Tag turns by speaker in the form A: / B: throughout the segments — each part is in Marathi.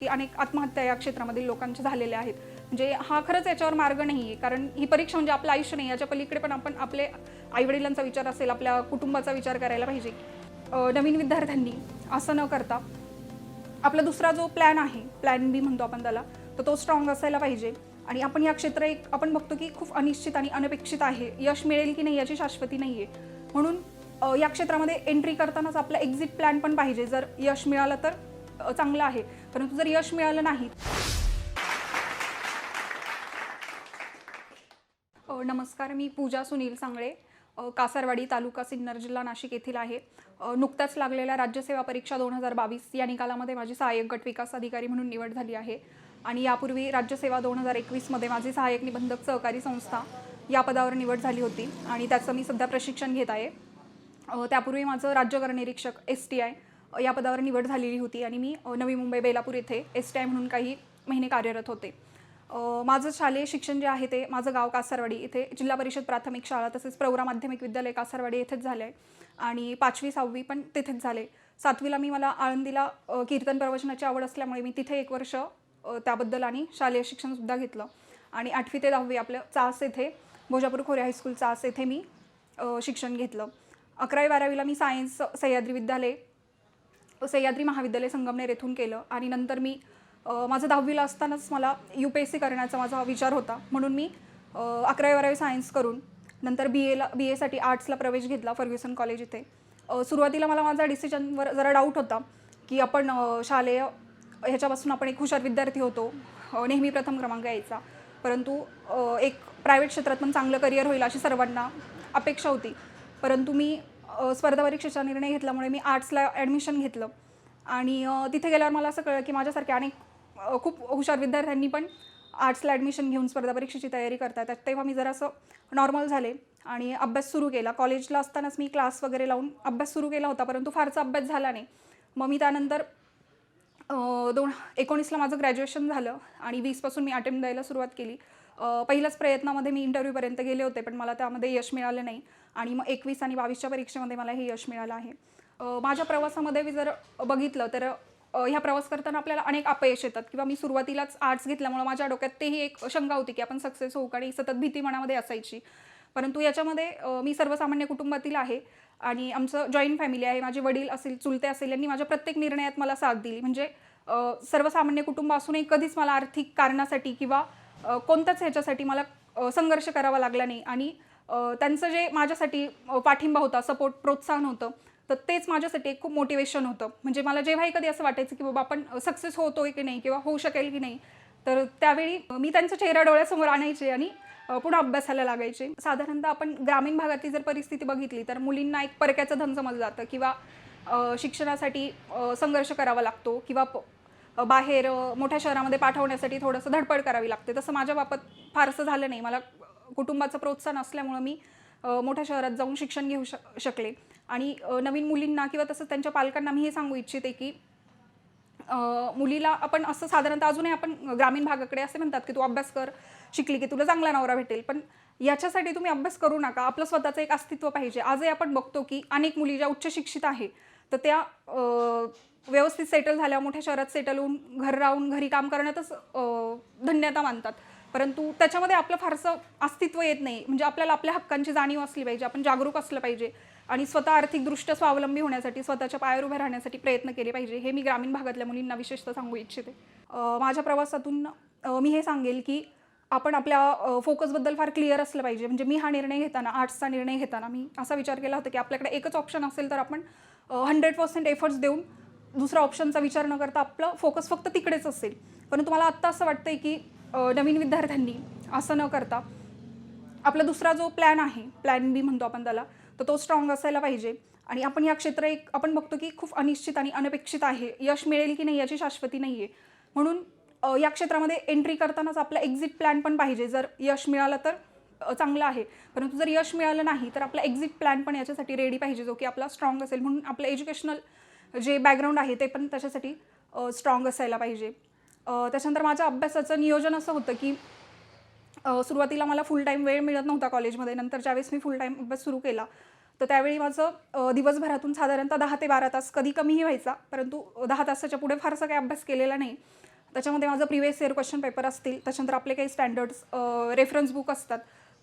A: की अनेक आत्महत्या या क्षेत्रामधील लोकांच्या झालेल्या आहेत. म्हणजे हा खरंच याच्यावर मार्ग नाही आहे कारण ही परीक्षा म्हणजे आपलं आयुष्य नाही. याच्या पलीकडे पण आपण आपले आईवडिलांचा विचार असेल आपल्या कुटुंबाचा विचार करायला पाहिजे. नवीन विद्यार्थ्यांनी असं न करता आपला दुसरा जो प्लॅन आहे प्लॅन बी म्हणतो आपण त्याला तर तो स्ट्रॉंग असायला पाहिजे. आणि आपण या क्षेत्र एक आपण बघतो की खूप अनिश्चित आणि अनपेक्षित आहे. यश मिळेल की नाही याची शाश्वती नाही आहे म्हणून या क्षेत्रामध्ये एंट्री करतानाच आपला एक्झिट प्लॅन पण पाहिजे. जर यश मिळालं तर चांगलं आहे. परंतु जर यश मिळालं नाही. नमस्कार मी पूजा सुनील सांगळे. कासारवाडी तालुका सिन्नर जिल्हा नाशिक येथील आहे. नुकत्याच लागलेल्या राज्यसेवा परीक्षा दोन हजार बावीस या निकालामध्ये माझी सहाय्यक गट विकास अधिकारी म्हणून निवड झाली आहे. आणि यापूर्वी राज्यसेवा दोन हजार एकवीसमध्ये माझी सहाय्यक निबंधक सहकारी संस्था या पदावर निवड झाली होती. आणि त्याचं मी सध्या प्रशिक्षण घेत आहे. त्यापूर्वी माझं राज्य निरीक्षक एस टी आय या पदावर निवड झालेली होती आणि मी नवी मुंबई बेलापूर येथे एस टी आय म्हणून काही महिने कार्यरत होते. माझं शालेय शिक्षण जे आहे ते माझं गाव कासारवाडी इथे जिल्हा परिषद प्राथमिक शाळा तसेच प्रौरा माध्यमिक विद्यालय कासारवाडी येथेच झालं आहे आणि पाचवी सहावी पण तिथेच झाले. सातवीला मी मला आळंदीला कीर्तन प्रवचनाची आवड असल्यामुळे मी तिथे एक वर्ष त्याबद्दल आणि शालेय शिक्षणसुद्धा घेतलं. आणि आठवी ते दहावी आपलं चास येथे भोजापूर खोरे हायस्कूल चास येथे मी शिक्षण घेतलं. अकरावी बारावीला मी सायन्स सह्याद्री विद्यालय सह्याद्री महाविद्यालय संगमनेर येथून केलं. आणि नंतर मी माझं दहावीला असतानाच मला यू पी एस सी करण्याचा माझा विचार होता. म्हणून मी अकरावी बारावी सायन्स करून नंतर बी एला बी एसाठी आर्ट्सला प्रवेश घेतला फर्ग्युसन कॉलेज इथे. सुरुवातीला मला माझा डिसिजनवर जरा डाऊट होता की आपण शालेय ह्याच्यापासून आपण एक हुशार विद्यार्थी होतो. नेहमी प्रथम क्रमांक यायचा. परंतु एक प्रायव्हेट क्षेत्रात पण चांगलं करिअर होईल अशी सर्वांना अपेक्षा होती. परंतु मी स्पर्धा परीक्षेचा निर्णय घेतल्यामुळे मी आर्ट्सला ॲडमिशन घेतलं. आणि तिथे गेल्यावर मला असं कळलं की माझ्यासारख्या अनेक खूप हुशार विद्यार्थ्यांनी पण आर्ट्सला ॲडमिशन घेऊन स्पर्धा परीक्षेची तयारी करतात. तेव्हा मी जरासं नॉर्मल झाले आणि अभ्यास सुरू केला. कॉलेजला असतानाच मी क्लास वगैरे लावून अभ्यास सुरू केला होता परंतु फारसा अभ्यास झाला नाही. मग मी त्यानंतर दोन एकोणीसला माझं ग्रॅज्युएशन झालं आणि वीसपासून मी अटेम्प्ट द्यायला सुरुवात केली. पहिल्याच प्रयत्नामध्ये मी इंटरव्ह्यूपर्यंत गेले होते पण मला त्यामध्ये यश मिळालं नाही. आणि मग एकवीस आणि बावीसच्या परीक्षेमध्ये मला हे यश मिळालं आहे. माझ्या प्रवासामध्ये मी जर बघितलं तर ह्या प्रवास करताना आपल्याला अनेक अपयश येतात. किंवा मी सुरुवातीलाच आर्ट्स घेतल्यामुळं माझ्या डोक्यात तेही एक शंका होती की आपण सक्सेस होऊ आणि सतत भीती मनामध्ये असायची. परंतु याच्यामध्ये मी सर्वसामान्य कुटुंबातील आहे आणि आमचं जॉईंट फॅमिली आहे. माझे वडील असेल चुलते असेल यांनी माझ्या प्रत्येक निर्णयात मला साथ दिली. म्हणजे सर्वसामान्य कुटुंब असूनही कधीच मला आर्थिक कारणासाठी किंवा कोणताच ह्याच्यासाठी मला संघर्ष करावा लागला नाही. आणि त्यांचं जे माझ्यासाठी पाठिंबा होता सपोर्ट प्रोत्साहन होतं तर तेच माझ्यासाठी एक खूप मोटिवेशन होतं. म्हणजे मला जेव्हाही कधी असं वाटायचं की बाबा आपण सक्सेस होतोय की नाही किंवा होऊ शकेल की नाही तर त्यावेळी मी त्यांचा चेहरा डोळ्यासमोर आणायचे आणि पुन्हा अभ्यासाला लागायचे. साधारणतः आपण ग्रामीण भागातली जर परिस्थिती बघितली तर मुलींना एक परक्याचं धन समजलं जातं किंवा शिक्षणासाठी संघर्ष करावा लागतो किंवा प- बाहेर मोठ्या शहरामध्ये पाठवण्यासाठी थोडंसं धडपड करावी लागते. तसं माझ्या बाबत फारसं झालं नाही. मला कुटुंबाचं प्रोत्साहन असल्यामुळं मी मोठ्या शहरात जाऊन शिक्षण घेऊ शक शकले. आणि नवीन मुलींना किंवा तसंच त्यांच्या पालकांना मी हे सांगू इच्छिते की मुलीला आपण असं साधारणतः अजूनही आपण ग्रामीण भागाकडे असे म्हणतात की तू अभ्यास कर शिकली की तुला चांगला नवरा भेटेल. पण याच्यासाठी तुम्ही अभ्यास करू नका. आपलं स्वतःचं एक अस्तित्व पाहिजे. आजही आपण बघतो की अनेक मुली ज्या उच्च शिक्षित आहे तर त्या व्यवस्थित सेटल झाल्या मोठ्या शहरात सेटल होऊन घर राहून घरी काम करण्यातच धन्यता मानतात. परंतु त्याच्यामध्ये आपलं फारसं अस्तित्व येत नाही. म्हणजे आपल्याला आपल्या हक्कांची जाणीव असली पाहिजे आपण जागरूक असलं पाहिजे आणि स्वतः आर्थिकदृष्ट्या स्वावलंबी होण्यासाठी स्वतःच्या पायावर उभे राहण्यासाठी प्रयत्न केले पाहिजे. हे मी ग्रामीण भागातल्या मुलींना विशेषतः सांगू इच्छिते. माझ्या प्रवासातून मी हे सांगेल की आपण आपल्या फोकसबद्दल फार क्लिअर असलं पाहिजे. म्हणजे मी हा निर्णय घेताना आर्ट्सचा निर्णय घेताना मी असा विचार केला होता की आपल्याकडे एकच ऑप्शन असेल तर आपण हंड्रेड पर्सेंट एफर्ट्स देऊन दुसरा ऑप्शनचा विचार न करता आपलं फोकस फक्त तिकडेच असेल. परंतु मला आत्ता असं वाटतं आहे की नवीन विद्यार्थ्यांनी असं न करता आपला दुसरा जो प्लॅन आहे प्लॅन बी म्हणतो आपण त्याला तर तो स्ट्रॉंग असायला पाहिजे. आणि आपण या क्षेत्र एक आपण बघतो की खूप अनिश्चित आणि अनपेक्षित आहे. यश मिळेल की नाही याची शाश्वती नाही आहे म्हणून या क्षेत्रामध्ये एंट्री करतानाच आपला एक्झिट प्लॅन पण पाहिजे. जर यश मिळालं तर चांगलं आहे. परंतु जर यश मिळालं नाही तर आपला एक्झिट प्लॅन पण याच्यासाठी रेडी पाहिजे जो की आपला स्ट्रॉंग असेल. म्हणून आपलं एज्युकेशनल जे बॅकग्राऊंड आहे ते पण त्याच्यासाठी स्ट्रॉंग असायला पाहिजे. त्याच्यानंतर माझ्या अभ्यासाचं नियोजन असं होतं की सुरुवातीला मला फुल टाईम वेळ मिळत नव्हता कॉलेजमध्ये नंतर ज्यावेळेस मी फुल टाईम अभ्यास सुरू केला तर त्यावेळी माझं दिवसभरातून साधारणतः दहा ते बारा तास कधी कमीही व्हायचा. परंतु दहा तासाच्या पुढे फारसा काही अभ्यास केलेला नाही. त्याच्यामध्ये माझं प्रिवियस इयर क्वेश्चन पेपर असतील. त्याच्यानंतर आपले काही स्टँडर्ड्स रेफरन्स बुक असतात.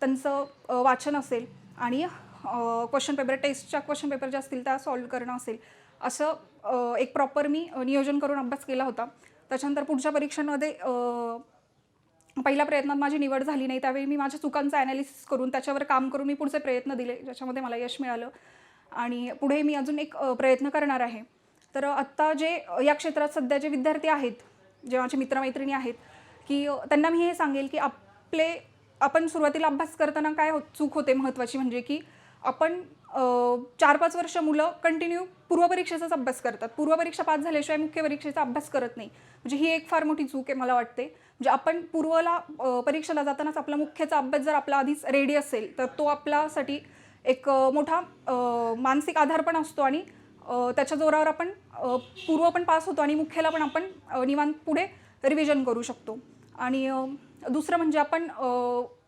A: त्यांचं वाचन असेल आणि क्वेश्चन पेपर टेस्टच्या क्वेश्चन पेपर ज्या असतील त्या सॉल्व करणं असेल असं एक प्रॉपर मी नियोजन करून अभ्यास केला होता. त्याच्यानंतर पुढच्या परीक्षांमध्ये पहिल्या प्रयत्नात माझी निवड झाली नाही त्यावेळी मी माझ्या चुकांचं ॲनालिसिस करून त्याच्यावर काम करून मी पुढचे प्रयत्न दिले ज्याच्यामध्ये मला यश मिळालं. आणि पुढे मी अजून एक प्रयत्न करणार आहे. तर आत्ता जे या क्षेत्रात सध्या जे विद्यार्थी आहेत जे माझे मित्रमैत्रिणी आहेत की त्यांना मी हे सांगेल की आपले आपण सुरुवातीला अभ्यास करताना काय हो चूक होते महत्त्वाची म्हणजे की आपण चार पाच वर्ष मुलं कंटिन्यू पूर्वपरीक्षेचाच अभ्यास करतात. पूर्वपरीक्षा पास झाल्याशिवाय मुख्य परीक्षेचा अभ्यास करत नाही. म्हणजे ही एक फार मोठी चूक आहे मला वाटते. म्हणजे आपण पूर्वला परीक्षेला जातानाच आपला मुख्यचा अभ्यास जर आपला आधीच रेडी असेल तर तो आपल्यासाठी एक मोठा मानसिक आधार पण असतो आणि त्याच्या जोरावर आपण पूर्व पण पास होतो आणि मुख्यला पण आपण निवांत पुढे रिव्हिजन करू शकतो. आणि दुसरं म्हणजे आपण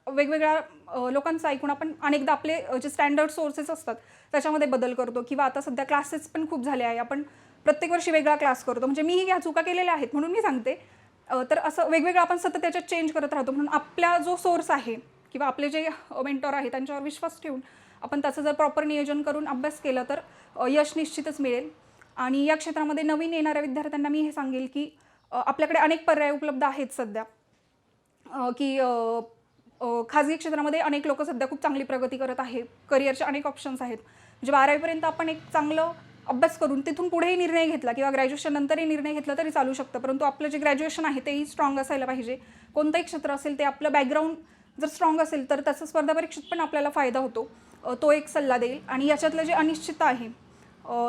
A: वेगवेगळ्या लोकांचं ऐकून आपण अनेकदा आपले जे स्टँडर्ड सोर्सेस असतात त्याच्यामध्ये बदल करतो. किंवा आता सध्या क्लासेस पण खूप झाले आहे. आपण प्रत्येक वर्षी वेगळा क्लास करतो. म्हणजे मीही ह्या चुका केलेल्या आहेत म्हणून मी सांगते. तर असं वेगवेगळं आपण सतत त्याच्यात चेंज करत राहतो. म्हणून आपला जो सोर्स आहे किंवा आपले जे मेंटॉर आहे त्यांच्यावर विश्वास ठेवून आपण त्याचं जर प्रॉपर नियोजन करून अभ्यास केला तर यश निश्चितच मिळेल. आणि या क्षेत्रामध्ये नवीन येणाऱ्या विद्यार्थ्यांना मी हे सांगेल की आपल्याकडे अनेक पर्याय उपलब्ध आहेत सध्या. की खाजगी क्षेत्रामध्ये अनेक लोक सध्या खूप चांगली प्रगती करत आहे. करिअरचे अनेक ऑप्शन्स आहेत. म्हणजे बारावीपर्यंत आपण एक चांगलं अभ्यास करून तिथून पुढेही निर्णय घेतला किंवा ग्रॅज्युएशन नंतरही निर्णय घेतला तरी चालू शकतं. परंतु आपलं जे ग्रॅज्युएशन आहे तेही स्ट्रॉंग असायला पाहिजे. कोणतंही क्षेत्र असेल ते आपलं बॅकग्राऊंड जर स्ट्रॉंग असेल तर त्याचा स्पर्धा परीक्षेत पण आपल्याला फायदा होतो. तो एक सल्ला देईल. आणि याच्यातलं जे अनिश्चितता आहे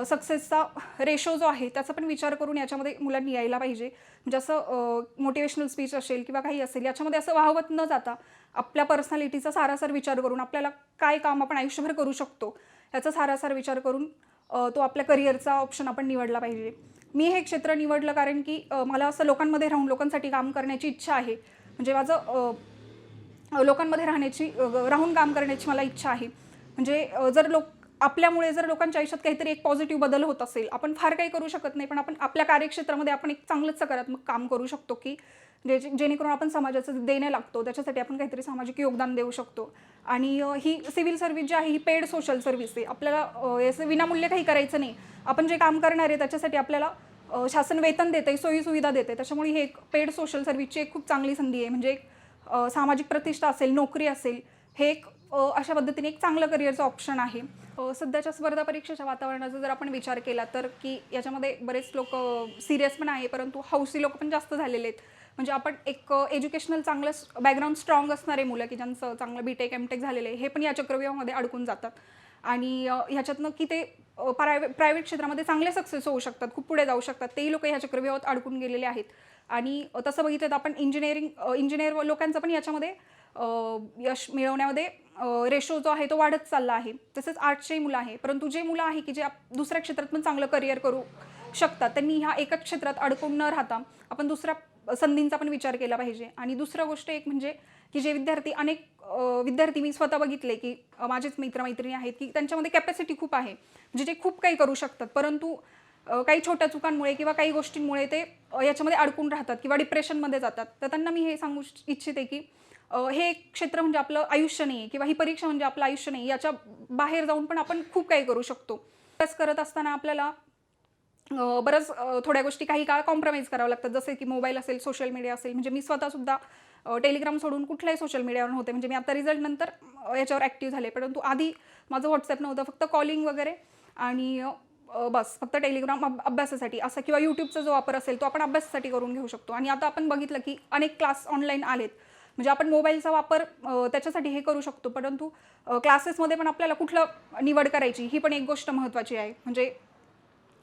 A: सक्सेसचा रेशो जो आहे त्याचा पण विचार करून याच्यामध्ये मुलांनी यायला पाहिजे. म्हणजे असं मोटिवेशनल स्पीच असेल किंवा काही असेल याच्यामध्ये असं वाहवत न जाता आपल्या पर्सनॅलिटीचा सारासार विचार करून आपल्याला काय काम आपण आयुष्यभर करू शकतो याचा सारासार विचार करून तो आपल्या करिअरचा ऑप्शन आपण निवडला पाहिजे. मी हे क्षेत्र निवडलं कारण की मला असं लोकांमध्ये राहून लोकांसाठी काम करण्याची इच्छा आहे. म्हणजे माझं लोकांमध्ये राहण्याची राहून काम करण्याची मला इच्छा आहे. म्हणजे जर लोक आपल्यामुळे जर लोकांच्या आयुष्यात काहीतरी एक पॉझिटिव्ह बदल होत असेल आपण फार काही करू शकत नाही पण आपण आपल्या कार्यक्षेत्रामध्ये आपण एक चांगलंच सकारात्मक काम करू शकतो की जे जेणेकरून आपण समाजाचं देणं लागतो त्याच्यासाठी आपण काहीतरी सामाजिक योगदान देऊ शकतो. आणि ही सिव्हिल सर्व्हिस जी आहे ही पेड सोशल सर्व्हिस आहे. आपल्याला याचं विनामूल्य काही करायचं नाही. आपण जे काम करणार आहे त्याच्यासाठी आपल्याला शासन वेतन देते सोयीसुविधा देते त्याच्यामुळे हे एक पेड सोशल सर्व्हिसची एक खूप चांगली संधी आहे. म्हणजे एक सामाजिक प्रतिष्ठा असेल नोकरी असेल हे एक अशा पद्धतीने एक चांगलं करिअरचं ऑप्शन आहे. सध्याच्या स्पर्धा परीक्षेच्या वातावरणाचा जर आपण विचार केला तर की याच्यामध्ये बरेच लोक सिरियस पण आहे परंतु हौसी लोक पण जास्त झालेले आहेत. म्हणजे आपण एक एज्युकेशनल चांगलं बॅकग्राऊंड स्ट्रॉंग असणारे मुलं की ज्यांचं चांगलं बी टेक एम टेक झालेलं आहे हे पण या चक्रव्यूहामध्ये अडकून जातात. आणि ह्याच्यातनं की ते प्रायव्हे प्रायव्हेट क्षेत्रामध्ये चांगले सक्सेस होऊ शकतात खूप पुढे जाऊ शकतात तेही लोक ह्या चक्रव्यूहात अडकून गेलेले आहेत. आणि तसं बघितलं तर आपण इंजिनिअरिंग इंजिनियर लोकांचं पण याच्यामध्ये यश मिळवण्यामध्ये रेशो जो आहे तो वाढत चालला आहे. तसंच आर्ट्सचेही मुलं आहे. परंतु जे मुलं आहे की जे दुसऱ्या क्षेत्रात पण चांगलं करिअर करू शकतात त्यांनी ह्या एकाच क्षेत्रात अडकून न राहता आपण दुसऱ्या संधींचा पण विचार केला पाहिजे. आणि दुसरं गोष्ट एक म्हणजे की जे विद्यार्थी अनेक विद्यार्थी मी स्वतः बघितले की माझेच मित्रमैत्रिणी आहेत की त्यांच्यामध्ये कॅपॅसिटी खूप आहे. म्हणजे जे खूप काही करू शकतात परंतु काही छोट्या चुकांमुळे किंवा काही गोष्टींमुळे ते याच्यामध्ये अडकून राहतात किंवा डिप्रेशनमध्ये जातात. तर त्यांना मी हे सांगू इच्छिते की हे एक क्षेत्र म्हणजे आपलं आयुष्य नाही किंवा ही परीक्षा म्हणजे आपलं आयुष्य नाही याच्या बाहेर जाऊन पण आपण खूप काही करू शकतो. अभ्यास करत असताना आपल्याला बरंच थोड्या गोष्टी काही काळ कॉम्प्रोमाइज करावं लागतात जसे की मोबाईल असेल सोशल मीडिया असेल म्हणजे मी स्वतःसुद्धा टेलिग्राम सोडून कुठल्याही सोशल मीडियावर होते म्हणजे मी आता रिझल्ट नंतर याच्यावर ॲक्टिव्ह झाले. परंतु आधी माझं व्हॉट्सअप नव्हतं फक्त कॉलिंग वगैरे आणि बस फक्त टेलिग्राम अभ्यासासाठी. असं किंवा यूट्यूबचा जो वापर असेल तो आपण अभ्यासासाठी करून घेऊ शकतो. आणि आता आपण बघितलं की अनेक क्लास ऑनलाईन आलेत. म्हणजे आपण मोबाईलचा वापर त्याच्यासाठी हे करू शकतो. परंतु क्लासेसमध्ये पण आपल्याला कुठलं निवड करायची ही पण एक गोष्ट महत्त्वाची आहे. म्हणजे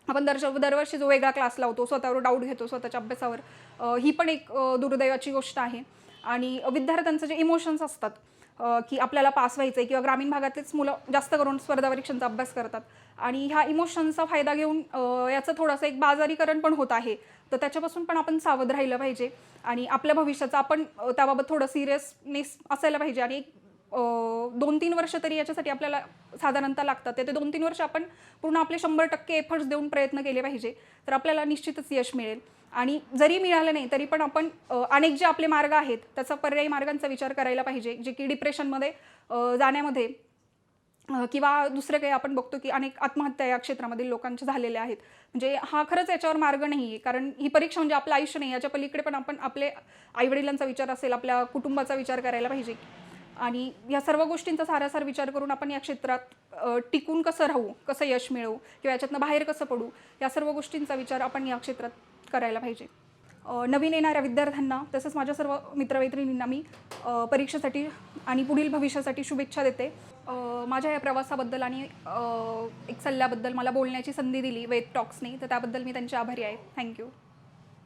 A: आपण दर दरवर्षी जो वेगळा क्लास लावतो स्वतःवर डाऊट घेतो स्वतःच्या अभ्यासावर ही पण एक दुर्दैवाची गोष्ट आहे. आणि विद्यार्थ्यांचं जे इमोशन्स असतात की आपल्याला पास व्हायचं आहे किंवा ग्रामीण भागातलेच मुलं जास्त करून स्पर्धा परीक्षांचा अभ्यास करतात. आणि ह्या इमोशन्सचा फायदा घेऊन याचं थोडंसं एक बाजारीकरण पण होत आहे. तर त्याच्यापासून पण आपण सावध राहिलं पाहिजे. आणि आपल्या भविष्याचं आपण त्याबाबत थोडं सिरियसनेस असायला पाहिजे. आणि दोन तीन वर्ष तरी याच्यासाठी आपल्याला साधारणतः लागतात. ते दोन तीन वर्ष आपण पूर्ण आपले शंभर टक्के एफर्ट्स देऊन प्रयत्न केले पाहिजे. तर आपल्याला निश्चितच यश मिळेल. आणि जरी मिळालं नाही तरी पण आपण अनेक जे आपले मार्ग आहेत त्याचा पर्यायी मार्गांचा विचार करायला पाहिजे. जे की डिप्रेशनमध्ये जाण्यामध्ये किंवा दुसरं काही आपण बघतो की अनेक आत्महत्या या क्षेत्रामधील लोकांच्या झालेल्या आहेत. म्हणजे हा खरंच याच्यावर मार्ग नाही आहे. कारण ही परीक्षा म्हणजे आपलं आयुष्य नाही. याच्या पलीकडे पण आपण आपले आईवडिलांचा विचार असेल आपल्या कुटुंबाचा विचार करायला पाहिजे. आणि या सर्व गोष्टींचा सारासार विचार करून आपण या क्षेत्रात टिकून कसं राहू कसं यश मिळवू किंवा याच्यातनं बाहेर कसं पडू या सर्व गोष्टींचा विचार आपण या क्षेत्रात करायला पाहिजे. नवीन येणाऱ्या विद्यार्थ्यांना तसंच माझ्या सर्व मित्रमैत्रिणींना मी परीक्षेसाठी आणि पुढील भविष्यासाठी शुभेच्छा देते. माझ्या या प्रवासाबद्दल आणि एक सल्ल्याबद्दल मला बोलण्याची संधी दिली वेद टॉक्सनी तर त्याबद्दल मी त्यांची आभारी आहे. थँक्यू.